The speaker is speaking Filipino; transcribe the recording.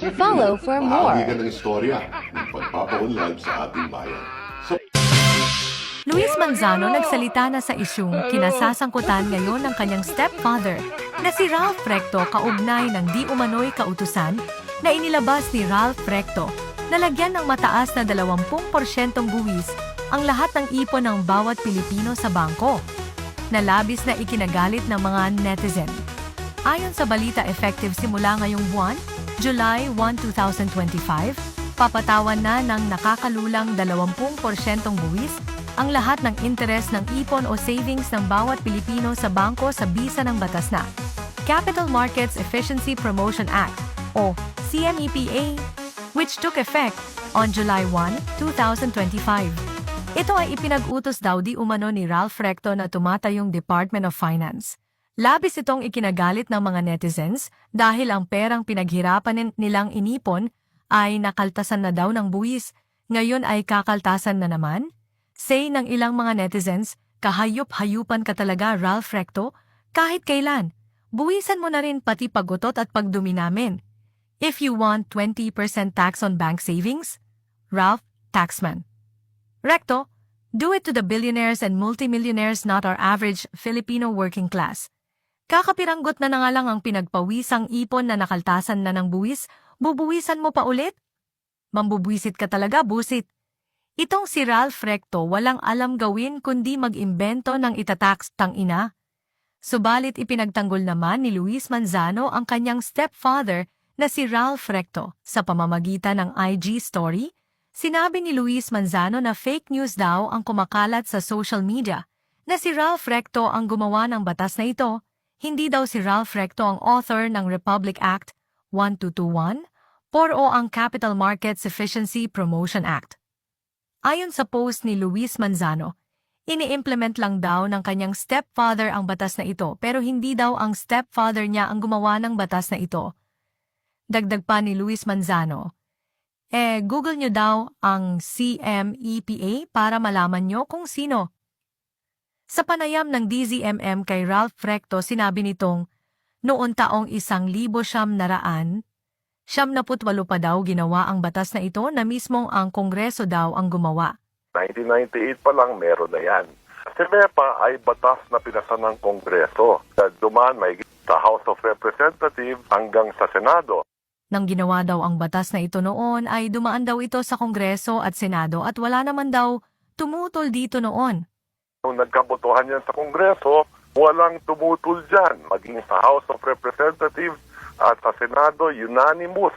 Follow for more. Bahagi ka ng istorya ng pagpapaunlad sa ating bayan. So, Luis Manzano nagsalita na sa isyung kinasasangkutan ngayon ng kanyang stepfather na si Ralph Recto kaugnay ng di umano'y kautusan na inilabas ni Ralph Recto na lagyan ng mataas na 20% buwis ang lahat ng ipon ng bawat Pilipino sa bangko na labis na ikinagalit ng mga netizen. Ayon sa balita effective simula ngayong buwan, July 1, 2025, papatawan na ng nakakalulang 20% buwis ang lahat ng interes ng ipon o savings ng bawat Pilipino sa bangko sa bisa ng batas na Capital Markets Efficiency Promotion Act o CMEPA, which took effect on July 1, 2025. Ito ay ipinag-utos daw di umano ni Ralph Recto na tumatayong Department of Finance. Labis itong ikinagalit ng mga netizens dahil ang perang pinaghirapan nilang inipon ay nakaltasan na daw ng buwis, ngayon ay kakaltasan na naman? Say ng ilang mga netizens, kahayop-hayupan ka talaga Ralph Recto, kahit kailan. Buwisan mo na rin pati pagutot at pagdumi namin. If you want 20% tax on bank savings, Ralph, taxman. Recto, do it to the billionaires and multimillionaires not our average Filipino working class. Kakapiranggot na na nga lang ang pinagpawisang ipon na nakaltasan na ng buwis, bubuwisan mo pa ulit? Mambubuwisit ka talaga, busit. Itong si Ralph Recto walang alam gawin kundi mag-imbento ng itatax tang ina. Subalit ipinagtanggol naman ni Luis Manzano ang kanyang stepfather na si Ralph Recto sa pamamagitan ng IG story. Sinabi ni Luis Manzano na fake news daw ang kumakalat sa social media, na si Ralph Recto ang gumawa ng batas na ito, hindi daw si Ralph Recto ang author ng Republic Act 1221, or o ang Capital Markets Efficiency Promotion Act. Ayon sa post ni Luis Manzano, ini-implement lang daw ng kanyang stepfather ang batas na ito pero hindi daw ang stepfather niya ang gumawa ng batas na ito. Dagdag pa ni Luis Manzano, eh Google nyo daw ang CMEPA para malaman nyo kung sino. Sa panayam ng DZMM kay Ralph Recto sinabi nitong, noon taong isang libo siyam naraan, siyam na putwalo pa daw ginawa ang batas na ito na mismong ang Kongreso daw ang gumawa. 1998 pa lang meron na yan. Si MEPA ay batas na pinasa ng Kongreso. Duman may sa House of Representatives hanggang sa Senado. Nang ginawa daw ang batas na ito noon ay dumaan daw ito sa Kongreso at Senado at wala naman daw tumutol dito noon. Nung nagkabotohan yan sa Kongreso, walang tumutol dyan. Maging sa House of Representatives at sa Senado, unanimous